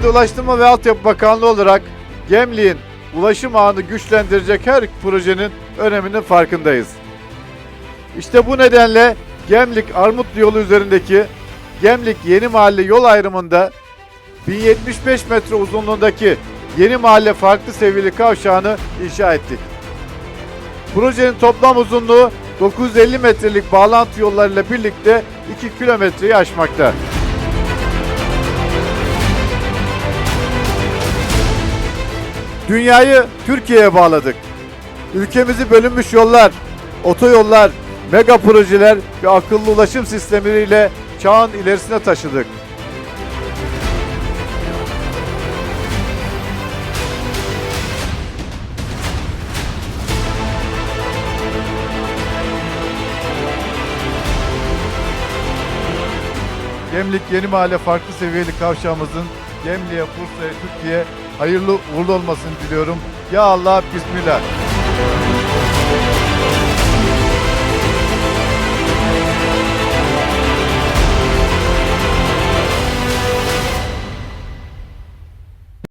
Öncelikle Ulaştırma ve Altyapı Bakanlığı olarak Gemlik'in ulaşım ağını güçlendirecek her projenin öneminin farkındayız. İşte bu nedenle Gemlik Armutlu yolu üzerindeki Gemlik Yeni Mahalle yol ayrımında 1075 metre uzunluğundaki Yeni Mahalle farklı seviyeli kavşağını inşa ettik. Projenin toplam uzunluğu 950 metrelik bağlantı yollarıyla birlikte 2 kilometreyi aşmakta. Dünyayı Türkiye'ye bağladık. Ülkemizi bölünmüş yollar, otoyollar, mega projeler ve akıllı ulaşım sistemleriyle çağın ilerisine taşıdık. Gemlik Yeni Mahalle farklı seviyeli kavşağımızın Gemlik'e, Bursa'ya, Türkiye hayırlı uğurlu olmasını diliyorum. Ya Allah, Bismillah.